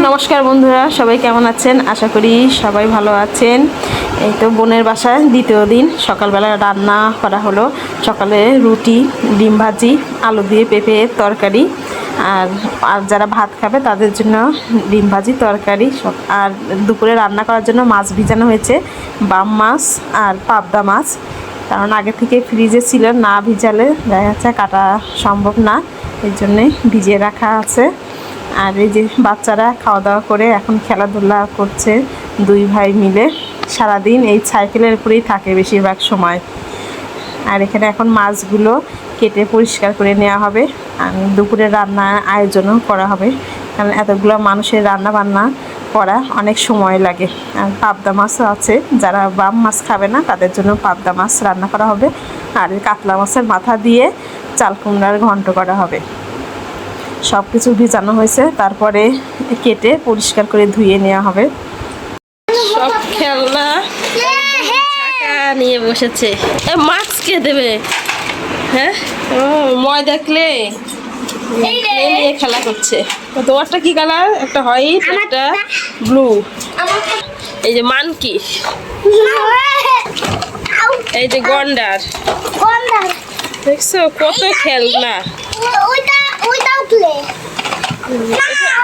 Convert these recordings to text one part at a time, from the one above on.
নমস্কার বন্ধুরা, সবাই কেমন আছেন? আশা করি সবাই ভালো আছেন। এই তো বোনের বাসায় দ্বিতীয় দিন, সকালবেলা রান্না করা হলো। সকালে রুটি, ডিম ভাজি, আলু দিয়ে পেঁপে তরকারি। আর আর যারা ভাত খাবে তাদের জন্য ডিম ভাজি তরকারি। সব, আর দুপুরে রান্না করার জন্য মাছ ভিজানো হয়েছে, বাম মাছ আর পাবদা মাছ। কারণ আগে থেকে ফ্রিজে ছিল, না ভিজালে দেখা যাচ্ছে কাটা সম্ভব না। এই জন্যে ভিজিয়ে রাখা আছে। আর এই যে বাচ্চারা খাওয়া দাওয়া করে এখন খেলাধুলা করছে দুই ভাই মিলে। সারাদিন এই সাইকেলের উপরেই থাকে বেশিরভাগ সময়। আর এখানে এখন মাছগুলো কেটে পরিষ্কার করে নেওয়া হবে। আর দুপুরে রান্নার আয়োজনও করা হবে। কারণ এতগুলো মানুষের রান্না বান্না করা অনেক সময় লাগে। আর পাবদা মাছও আছে। যারা বাম মাছ খাবে না, তাদের জন্য পাবদা মাছ রান্না করা হবে। আর কাতলা মাছের মাথা দিয়ে চাল কুমড়ার ঘন্ট করা হবে। সব কিছু ভিজানো হয়েছে তারপরে কেটে পরিষ্কার করে ধুয়ে নেওয়া হবে। সব খেলনা নিয়ে বসেছে। এ মাছ কে দেবে? হ্যাঁ? ও ময় দেখলে নিয়ে খেলা করছে। তোমারটা কি কালার একটা হোয়াইট একটা ব্লু এই যে মানকি। এই যে গন্ডার। দেখছ? কত খেলনা।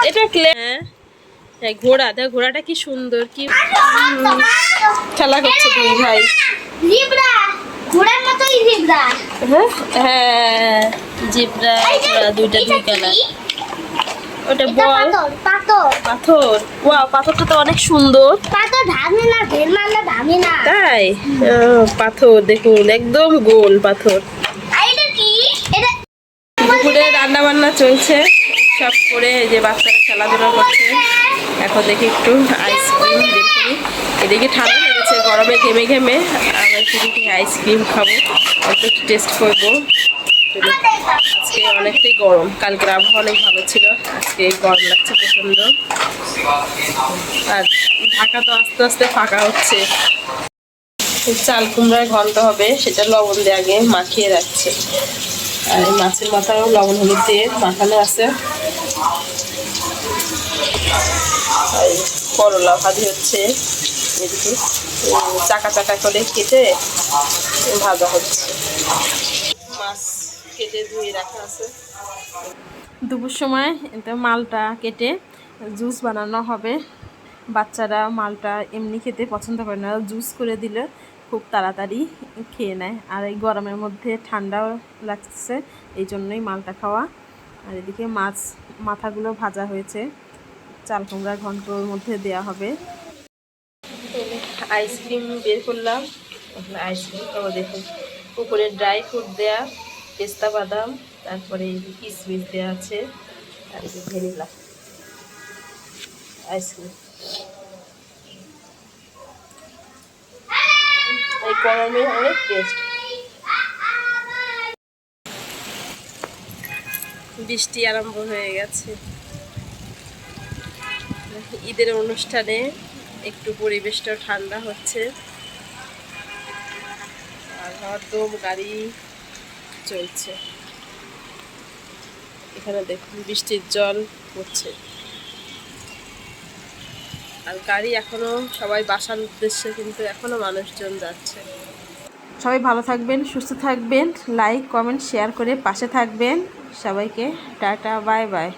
এটা- ক্লে হ্যাঁ। ঘোড়া দেখ ঘোড়াটা কি সুন্দর কি খেলা করছে দুই ভাই। হ্যাঁ? হ্যাঁ জিব্রা ঘোড়া দুইটা দুই কালার ওটা বল। পাথর ওয়া পাথরটা তো অনেক সুন্দর। তাই? পাথর দেখুন একদম গোল পাথর। দুপুরে রান্না বান্না চলছে। সব করে এই যে বাচ্চারা খেলাধুলা করছে। এখন দেখি একটু আইসক্রিম বের এদিকে ঠান্ডা লেগেছে, গরমে ঘেমে ঘেমে। আমরা একটু আইসক্রিম খাব। একটু টেস্ট করব। আজকে অনেকটাই গরম, কালকের আবহাওয়া অনেক ভালো ছিল। আজকে গরম লাগছে প্রচণ্ড আর ঢাকা তো আস্তে আস্তে ফাঁকা হচ্ছে। চাল কুমড়ার ঘন্ট হবে, সেটা লবণ দিয়ে আগে মাখিয়ে রাখছে। আর মাছের মাথাও লবণ হলুদ দিয়ে মাখানো আছে। করলা ভাজি হচ্ছে। এদিকে চাকা চাকা করে কেটে ভাজা হচ্ছে। মাছ কেটে ধুয়ে রাখা আছে। দুপুর সময় মালটা কেটে জুস বানানো হবে। বাচ্চারা মালটা এমনি খেতে পছন্দ করে না, জুস করে দিলে খুব তাড়াতাড়ি খেয়ে নেয়। আর এই গরমের মধ্যে ঠান্ডাও লাগছে, এই জন্যই মালটা খাওয়া। আর এদিকে মাছ, মাথাগুলো ভাজা হয়েছে। চাল কুমড়ার ঘন্টর মধ্যে দেয়া হবে। আইসক্রিম বের করলাম। আইসক্রিম খাব দেখুন উপরে ড্রাই ফ্রুট দেয়া, পেস্তা বাদাম, তারপরে কিশমিশ দেওয়া আছে, আর ভ্যানিলা। আইসক্রিম। এই গরমে অনেক টেস্ট বৃষ্টি আরম্ভ হয়ে গেছে। ঈদের অনুষ্ঠানে একটু পরিবেশটাও ঠান্ডা হচ্ছে। আর হরদম গাড়ি চলছে। এখানে দেখুন, বৃষ্টির জল পড়ছে। আর গাড়ি এখনও, সবাই বাসার উদ্দেশ্যে কিন্তু এখনও মানুষজন যাচ্ছে। সবাই ভালো থাকবেন, সুস্থ থাকবেন লাইক কমেন্ট শেয়ার করে পাশে থাকবেন। সবাইকে টাটা বাই বাই